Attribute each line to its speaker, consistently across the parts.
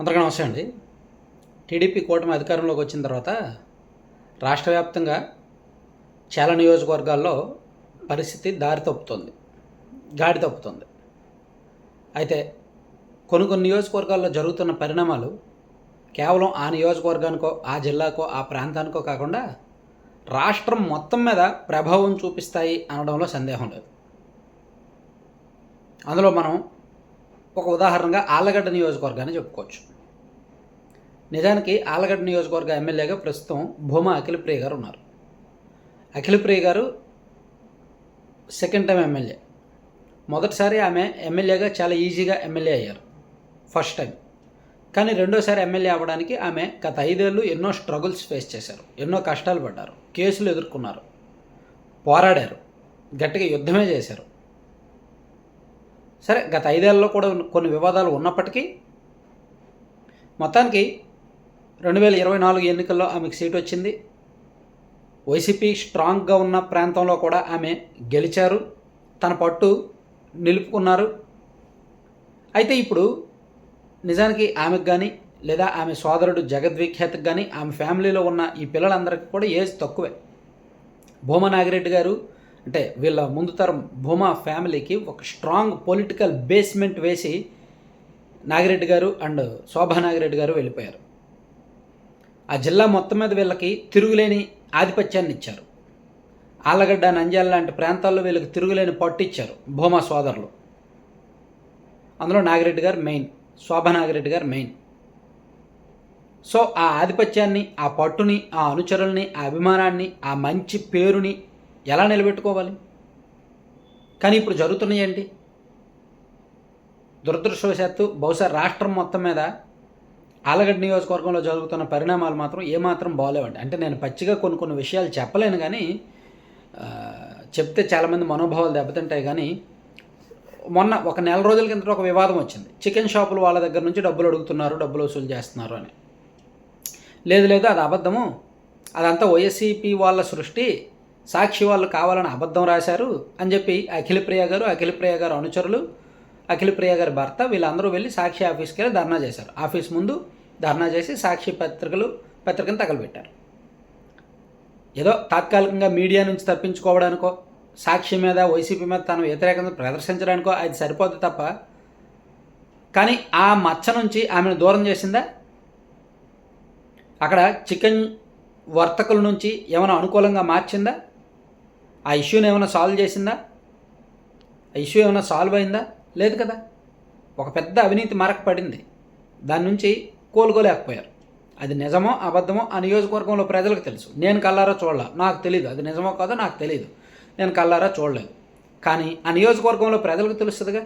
Speaker 1: అందరికీ నమస్తే అండి. టీడీపీ కూటమి అధికారంలోకి వచ్చిన తర్వాత రాష్ట్ర వ్యాప్తంగా చాలా నియోజకవర్గాల్లో పరిస్థితి దారి తప్పుతుంది గాడి తప్పుతుంది. అయితే కొన్ని కొన్ని నియోజకవర్గాల్లో జరుగుతున్న పరిణామాలు కేవలం ఆ నియోజకవర్గానికో ఆ జిల్లాకో ఆ ప్రాంతానికో కాకుండా రాష్ట్రం మొత్తం మీద ప్రభావం చూపిస్తాయి అనడంలో సందేహం లేదు. అందులో మనం ఒక ఉదాహరణగా ఆలగడ్డ నియోజకవర్గాన్ని చెప్పుకోవచ్చు. నిజానికి ఆలగడ్డ నియోజకవర్గ ఎమ్మెల్యేగా ప్రస్తుతం భూమా అఖిలప్రియ గారు ఉన్నారు. అఖిలప్రియ గారు సెకండ్ టైం ఎమ్మెల్యే. మొదటిసారి ఆమె ఎమ్మెల్యేగా చాలా ఈజీగా ఎమ్మెల్యే అయ్యారు. ఫస్ట్ టైం కానీ రెండోసారి ఎమ్మెల్యే అవ్వడానికి ఆమె గత ఐదేళ్ళు ఎన్నో స్ట్రగుల్స్ ఫేస్ చేశారు. ఎన్నో కష్టాలు పడ్డారు. కేసులు ఎదుర్కొన్నారు. పోరాడారు. గట్టిగా యుద్ధమే చేశారు. సరే గత ఐదేళ్ళలో కూడా కొన్ని వివాదాలు ఉన్నప్పటికీ మొత్తానికి రెండు వేల ఇరవై నాలుగు ఎన్నికల్లో ఆమెకు సీట్ వచ్చింది. వైసీపీ స్ట్రాంగ్గా ఉన్న ప్రాంతంలో కూడా ఆమె గెలిచారు. తన పట్టు నిలుపుకున్నారు. అయితే ఇప్పుడు నిజానికి ఆమెకు కానీ లేదా ఆమె సోదరుడు జగద్విఖ్యాతకు కానీ ఆమె ఫ్యామిలీలో ఉన్న ఈ పిల్లలందరికీ కూడా ఏజ్ తక్కువే. భూమా నాగిరెడ్డి గారు అంటే వీళ్ళ ముందు తరం భూమా ఫ్యామిలీకి ఒక స్ట్రాంగ్ పొలిటికల్ బేస్మెంట్ వేసి నాగిరెడ్డి గారు అండ్ శోభా నాగిరెడ్డి గారు వెళ్ళిపోయారు. ఆ జిల్లా మొత్తం మీద వీళ్ళకి తిరుగులేని ఆధిపత్యాన్ని ఇచ్చారు. ఆళ్ళగడ్డ నంద్యాల లాంటి ప్రాంతాల్లో వీళ్ళకి తిరుగులేని పట్టు ఇచ్చారు భూమా సోదరులు. అందులో నాగిరెడ్డి గారు మెయిన్ శోభా నాగిరెడ్డి గారు మెయిన్. సో ఆ ఆధిపత్యాన్ని ఆ పట్టుని ఆ అనుచరుల్ని ఆ అభిమానాన్ని ఆ మంచి పేరుని ఎలా నిలబెట్టుకోవాలి? కానీ ఇప్పుడు జరుగుతున్నాయి ఏంటి? దురదృష్టవశాత్తు బహుశా రాష్ట్రం మొత్తం మీద ఆలగడ్డ నియోజకవర్గంలో జరుగుతున్న పరిణామాలు మాత్రం ఏమాత్రం బాగోలేవండి అంటే నేను పచ్చిగా కొన్ని కొన్ని విషయాలు చెప్పలేను కానీ చెప్తే చాలామంది మనోభావాలు దెబ్బతింటాయి కానీ మొన్న ఒక నెల రోజుల కిందట ఒక వివాదం వచ్చింది. చికెన్ షాపులు వాళ్ళ దగ్గర నుంచి డబ్బులు అడుగుతున్నారు డబ్బులు వసూలు చేస్తున్నారు అని. లేదు లేదు అది అబద్ధము. అదంతా వైఎస్సీపీ వాళ్ళ సృష్టి. సాక్షి వాళ్ళు కావాలని అబద్ధం రాశారు అని చెప్పి అఖిలప్రియ గారు అఖిలప్రియ గారు అనుచరులు అఖిలప్రియ గారి భర్త వీళ్ళందరూ వెళ్ళి సాక్షి ఆఫీస్కి వెళ్ళి ధర్నా చేశారు. ఆఫీస్ ముందు ధర్నా చేసి సాక్షి పత్రికలు పత్రికను తగలబెట్టారు. ఏదో తాత్కాలికంగా మీడియా నుంచి తప్పించుకోవడానికో సాక్షి మీద వైసీపీ మీద తను వ్యతిరేకంగా ప్రదర్శించడానికో అది సరిపోదు తప్ప కానీ ఆ మచ్చ నుంచి ఆమెను దూరం చేసిందా? అక్కడ చికెన్ వర్తకుల నుంచి ఏమైనా అనుకూలంగా మార్చిందా? ఆ ఇష్యూని ఏమైనా సాల్వ్ చేసిందా? ఆ ఇష్యూ ఏమైనా సాల్వ్ అయిందా? లేదు కదా. ఒక పెద్ద అవినీతి మరక పడింది. దాని నుంచి కోలుకోలేకపోయారు. అది నిజమో అబద్ధమో ఆ నియోజకవర్గంలో ప్రజలకు తెలుసు. నేను కల్లారా చూడలే. నాకు తెలియదు అది నిజమో కాదో నాకు తెలియదు నేను కల్లారా చూడలేదు. కానీ ఆ నియోజకవర్గంలో ప్రజలకు తెలుస్తుందిగా.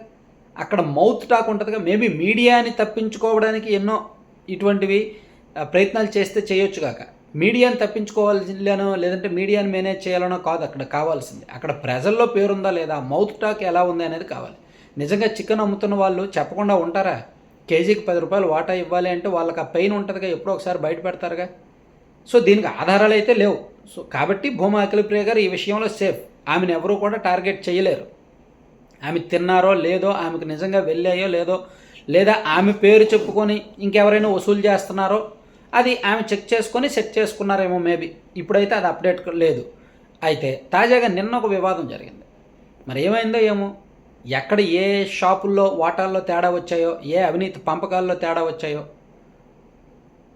Speaker 1: అక్కడ మౌత్ టాక్ ఉంటుందిగా. మేబీ మీడియాని తప్పించుకోవడానికి ఎన్నో ఇటువంటివి ప్రయత్నాలు చేస్తే చేయొచ్చు కాక. మీడియాని తప్పించుకోవాల్సిందేనో లేదంటే మీడియాని మేనేజ్ చేయాలనో కాదు అక్కడ కావాల్సింది. అక్కడ ప్రజల్లో పేరుందా లేదా మౌత్ టాక్ ఎలా ఉంది అనేది కావాలి. నిజంగా చికెన్ అమ్ముతున్న వాళ్ళు చెప్పకుండా ఉంటారా? కేజీకి పది రూపాయలు వాటా ఇవ్వాలి అంటే వాళ్ళకి ఆ పెయిన్ ఉంటుందిగా ఎప్పుడో ఒకసారి బయట పెడతారుగా? సో దీనికి ఆధారాలు అయితే లేవు. సో కాబట్టి భూమా అఖిలప్రియ గారు ఈ విషయంలో సేఫ్. ఆమెను ఎవరూ కూడా టార్గెట్ చేయలేరు. ఆమె తిన్నారో లేదో ఆమెకు నిజంగా వెళ్ళాయో లేదో లేదా ఆమె పేరు చెప్పుకొని ఇంకెవరైనా వసూలు చేస్తున్నారో అది ఆమె చెక్ చేసుకొని సెట్ చేసుకున్నారేమో మేబీ. ఇప్పుడైతే అది అప్డేట్ లేదు. అయితే తాజాగా నిన్న ఒక వివాదం జరిగింది. మరి ఏమైందో ఏమో? ఎక్కడ ఏ షాపుల్లో వాటాల్లో తేడా వచ్చాయో ఏ అవినీతి పంపకాల్లో తేడా వచ్చాయో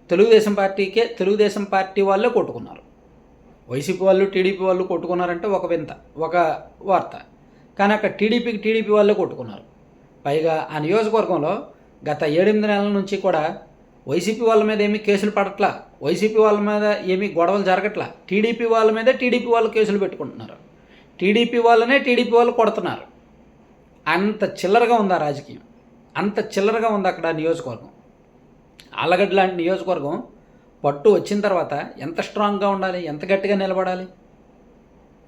Speaker 1: తెలుగుదేశం పార్టీకే తెలుగుదేశం పార్టీ వాళ్ళే కొట్టుకున్నారు. వైసీపీ వాళ్ళు టీడీపీ వాళ్ళు కొట్టుకున్నారంటే ఒక వింత ఒక వార్త. కానీ అక్కడ టీడీపీకి టీడీపీ వాళ్ళే కొట్టుకున్నారు. పైగా ఆ నియోజకవర్గంలో గత ఏడెనిమిది నెలల నుంచి కూడా వైసీపీ వాళ్ళ మీద ఏమీ కేసులు పడట్లా? వైసీపీ వాళ్ళ మీద ఏమీ గొడవలు జరగట్లా? టీడీపీ వాళ్ళ మీద టీడీపీ వాళ్ళు కేసులు పెట్టుకుంటున్నారు. టీడీపీ వాళ్ళనే టీడీపీ వాళ్ళు కొడుతున్నారు. అంత చిల్లరగా ఉంది ఆ రాజకీయం? అంత చిల్లరగా ఉంది అక్కడ నియోజకవర్గం? ఆలగడ్డ లాంటి నియోజకవర్గం పట్టు వచ్చిన తర్వాత ఎంత స్ట్రాంగ్గా ఉండాలి? ఎంత గట్టిగా నిలబడాలి?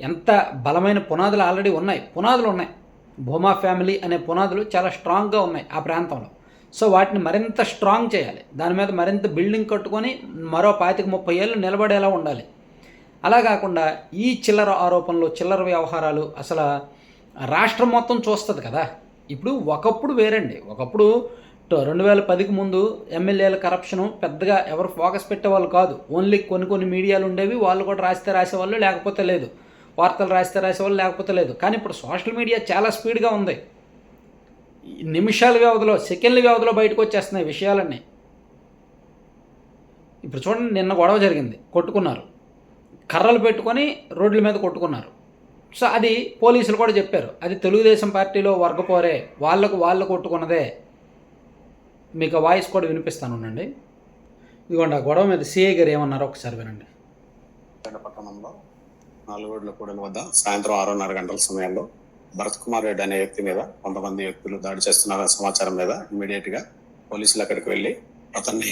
Speaker 1: ఎంత బలమైన పునాదులు ఆల్రెడీ ఉన్నాయి. పునాదులు ఉన్నాయి. భూమా ఫ్యామిలీ అనే పునాదులు చాలా స్ట్రాంగ్గా ఉన్నాయి ఆ ప్రాంతంలో. సో వాటిని మరింత స్ట్రాంగ్ చేయాలి. దాని మీద మరింత బిల్డింగ్ కట్టుకొని మరో పాతిక ముప్పై ఏళ్ళు నిలబడేలా ఉండాలి. అలా కాకుండా ఈ చిల్లర ఆరోపణలు చిల్లర వ్యవహారాలు అసలు రాష్ట్రం మొత్తం చూస్తుంది కదా. ఇప్పుడు ఒకప్పుడు వేరండి. ఒకప్పుడు రెండు వేల పదికి ముందు ఎమ్మెల్యేల కరప్షను పెద్దగా ఎవరు ఫోకస్ పెట్టేవాళ్ళు కాదు. ఓన్లీ కొన్ని కొన్ని మీడియాలు ఉండేవి. వాళ్ళు కూడా రాస్తే రాసేవాళ్ళు లేకపోతే లేదు. వార్తలు రాస్తే రాసేవాళ్ళు లేకపోతే లేదు. కానీ ఇప్పుడు సోషల్ మీడియా చాలా స్పీడ్గా ఉంది. నిమిషాల వ్యవధిలో సెకండ్ల వ్యవధిలో బయటకు వచ్చేస్తున్నాయి విషయాలన్నీ. ఇప్పుడు చూడండి నిన్న గొడవ జరిగింది. కొట్టుకున్నారు. కర్రలు పెట్టుకొని రోడ్ల మీద కొట్టుకున్నారు. సో అది పోలీసులు కూడా చెప్పారు. అది తెలుగుదేశం పార్టీలో వర్గపోరే. వాళ్ళకు వాళ్ళు కొట్టుకున్నదే. మీకు వాయిస్ కూడా వినిపిస్తాను ఉండండి. ఇదిగోండి ఆ గొడవ మీద సిఐ గారు ఏమన్నారో ఒకసారి వినండి.
Speaker 2: పట్టణంలో నాలుగోడ్ల కూడలి వద్ద సాయంత్రం ఆరున్నర గంటల సమయంలో భరత్ కుమార్ రెడ్డి అనే వ్యక్తి మీద కొంతమంది వ్యక్తులు దాడి చేస్తున్నారనే సమాచారం మీద ఇమీడియట్గా పోలీసులు అక్కడికి వెళ్ళి అతన్ని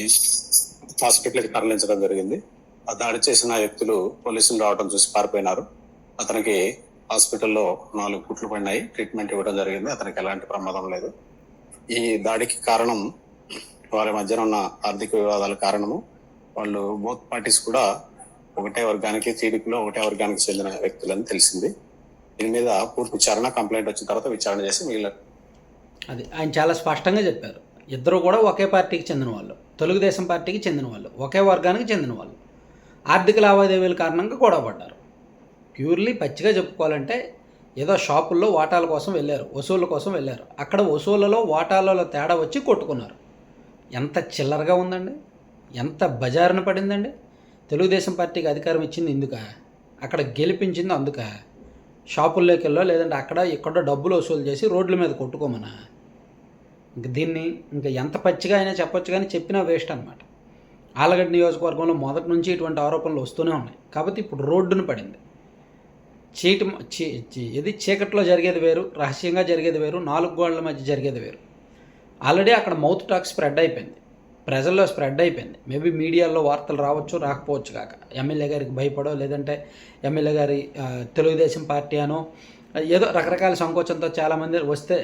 Speaker 2: హాస్పిటల్కి తరలించడం జరిగింది. ఆ దాడి చేసిన వ్యక్తులు పోలీసులు రావడం చూసి పారిపోయినారు. అతనికి హాస్పిటల్లో నాలుగు కుట్లు పడినాయి. ట్రీట్మెంట్ ఇవ్వడం జరిగింది. అతనికి ఎలాంటి ప్రమాదం లేదు. ఈ దాడికి కారణం వారి మధ్యన ఉన్న ఆర్థిక వివాదాల కారణము. వాళ్ళు బోత్ పార్టీస్ కూడా ఒకటే వర్గానికి టీడీపీలో ఒకటే వర్గానికి చెందిన వ్యక్తులని తెలిసింది. దీని మీద పూర్తి విచారణ కంప్లైంట్ వచ్చిన తర్వాత విచారణ చేసి మిగిలిన
Speaker 1: అది ఆయన చాలా స్పష్టంగా చెప్పారు. ఇద్దరు కూడా ఒకే పార్టీకి చెందిన వాళ్ళు. తెలుగుదేశం పార్టీకి చెందిన వాళ్ళు. ఒకే వర్గానికి చెందిన వాళ్ళు. ఆర్థిక లావాదేవీల కారణంగా గొడవ పడ్డారు. ప్యూర్లీ పచ్చిగా చెప్పుకోవాలంటే ఏదో షాపుల్లో వాటాల కోసం వెళ్ళారు వసూళ్ళ కోసం వెళ్ళారు. అక్కడ వసూళ్ళలో వాటాలలో తేడా వచ్చి కొట్టుకున్నారు. ఎంత చిల్లరగా ఉందండి? ఎంత బజారున పడిందండి? తెలుగుదేశం పార్టీకి అధికారం ఇచ్చింది ఇందుక? అక్కడ గెలిపించింది అందుక? షాపుల్లోకి వెళ్ళో లేదంటే అక్కడ ఇక్కడ డబ్బులు వసూలు చేసి రోడ్ల మీద కొట్టుకోమనా? ఇంక దీన్ని ఇంకా ఎంత పచ్చిగా అయినా చెప్పొచ్చు కానీ చెప్పినా వేస్ట్ అనమాట ఆలగడ్డ నియోజకవర్గంలో మొదటి నుంచి ఇటువంటి ఆరోపణలు వస్తూనే ఉన్నాయి. కాబట్టి ఇప్పుడు రోడ్డును పడింది. చీటి చీ ఇది చీకట్లో జరిగేది వేరు రహస్యంగా జరిగేది వేరు నాలుగు గోడల మధ్య జరిగేది వేరు. ఆల్రెడీ అక్కడ మౌత్ టాక్ స్ప్రెడ్ అయిపోయింది. ప్రజల్లో స్ప్రెడ్ అయిపోయింది. మేబీ మీడియాలో వార్తలు రావచ్చు రాకపోవచ్చు కాక. ఎమ్మెల్యే గారికి భయపడో లేదంటే ఎమ్మెల్యే గారి తెలుగుదేశం పార్టీ అనో ఏదో రకరకాల సంకోచంతో చాలామంది వస్తే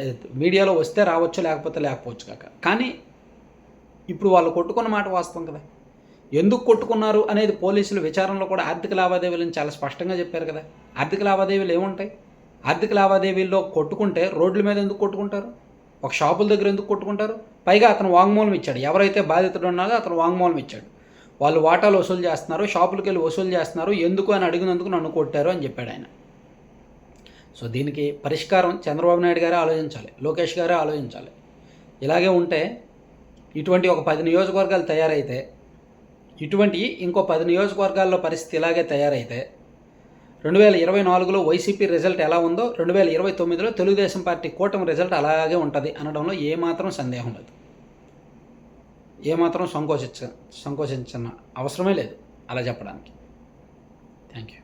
Speaker 1: మీడియాలో వస్తే రావచ్చు లేకపోతే లేకపోవచ్చు కాక. కానీ ఇప్పుడు వాళ్ళు కొట్టుకున్న మాట వాస్తవం కదా. ఎందుకు కొట్టుకున్నారు అనేది పోలీసులు విచారణలో కూడా ఆర్థిక లావాదేవీలను చాలా స్పష్టంగా చెప్పారు కదా. ఆర్థిక లావాదేవీలు ఏముంటాయి? ఆర్థిక లావాదేవీల్లో కొట్టుకుంటే రోడ్ల మీద ఎందుకు కొట్టుకుంటారు? ఒక షాపుల దగ్గర ఎందుకు కొట్టుకుంటారు? పైగా అతను వాంగ్మూలం ఇచ్చాడు. ఎవరైతే బాధితుడు ఉన్నారో అతను వాంగ్మూలం ఇచ్చాడు. వాళ్ళు వాటాలు వసూలు చేస్తున్నారు షాపులకి వెళ్ళి వసూలు చేస్తున్నారు. ఎందుకు అని అడిగినందుకు నన్ను కొట్టారు అని చెప్పాడు ఆయన. సో దీనికి పరిష్కారం చంద్రబాబు నాయుడు గారే ఆలోచించాలి లోకేష్ గారే ఆలోచించాలి. ఇలాగే ఉంటే ఇటువంటి ఒక పది నియోజకవర్గాలు తయారైతే ఇటువంటి ఇంకో పది నియోజకవర్గాల్లో పరిస్థితి ఇలాగే తయారైతే రెండు వేల ఇరవై నాలుగులో వైసీపీ రిజల్ట్ ఎలా ఉందో రెండు వేల ఇరవై తొమ్మిదిలో తెలుగుదేశం పార్టీ కూటమి రిజల్ట్ అలాగే ఉంటుంది అనడంలో ఏమాత్రం సందేహం లేదు. ఏమాత్రం సంకోచించ సంకోచించిన అవసరమే లేదు అలా చెప్పడానికి. Thank you